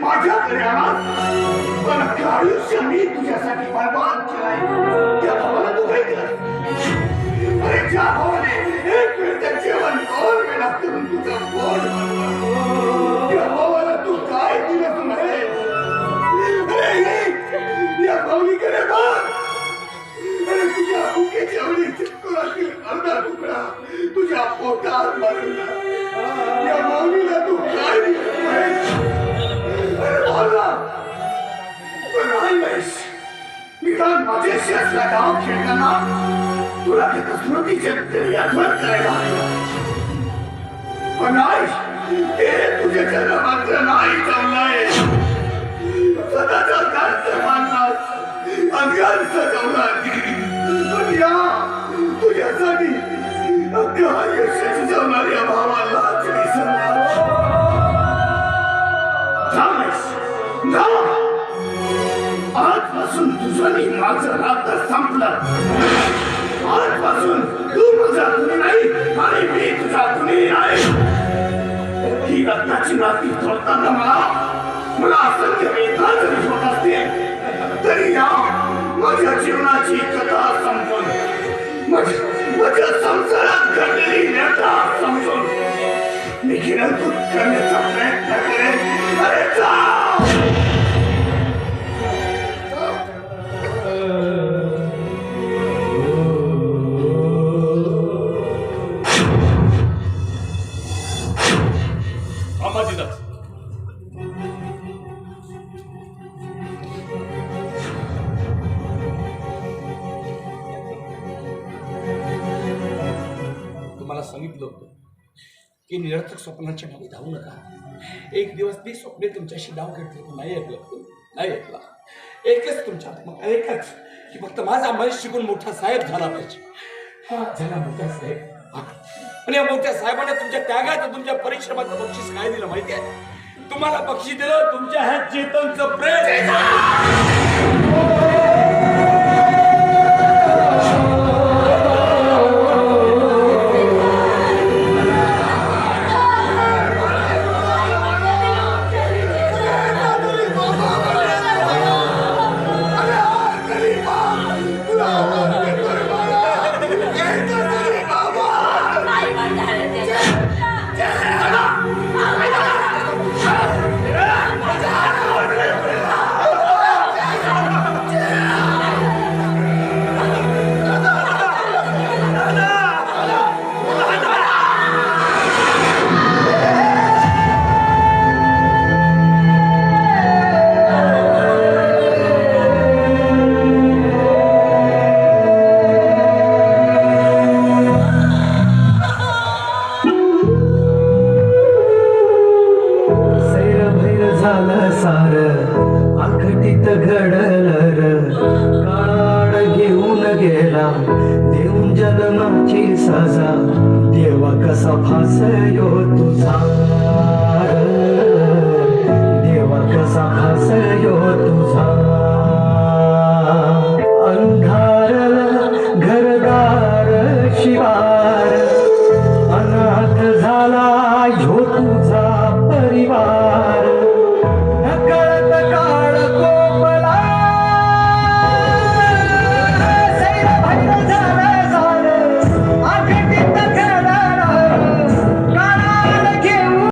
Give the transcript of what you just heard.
माझ्या घरात पण अख्खं आयुष्य मी तुझ्यासाठी बर्बाद केलाय. त्या भावाला तू काय केलं अरे ज्या भावाने एक वेळचं जेवण दोन वेळा करून तुझं पोट त्या भावाला तू काय दिलं तू नाही अरे या भावनीकडे बघ. अरे तुझ्या भुकेच्या वेळी चित्तुरातील अर्धा तुकडा तुझ्या पोटात मारला या माऊलीला तू काय दिलं? खेळताना तुला त्या स्मृतीचे तरी आठवण करायला हवी. पण नाही ते तुझे जन्म मात्र नाही जमलाय स्वतःचा कार्य मानलास अज्ञान सजवलास पण या तुझ्यासाठी अख्खं आयुष्य शिजवणाऱ्या भावाला विसरलास जामेस No! आजपासून तुझं मी माझं नातं संपलं. आजपासून तू माझा कुणी नाही आणि मी तुझा कुणी नाही. ही रत्नाची नाती तोडताना मला मला असंख्य वेदना जरी होत असतील तरी या माझ्या जीवनाची कथा संपून माझ्या संसारात घडलेली व्यथा समजून मी गिरंतून करण्याचा प्रयत्न सांगितलं होतं की निरर्थक स्वप्नाच्या मागे धावू नका. एक दिवस ती स्वप्ने तुमच्याशी डाव घेतली पण नाही ऐकलं. नाही ऐकला. एकच तुमच्या मग एकच की फक्त माझा महेश शिकून मोठा साहेब झाला पाहिजे. हा झाला मोठा साहेब. हा. आणि या मोठ्या साहेबाने तुमच्या त्यागाचं तुमच्या परिश्रमाचं बक्षीस काय दिलं माहिती आहे? तुम्हाला बक्षीस दिलं तुमच्या ह्या चेतनचं प्रेम झालं सार आखटीत घडलं काळ घेऊन गेला देऊन जन्माची सजा. देवा कसा फासयो तुझा.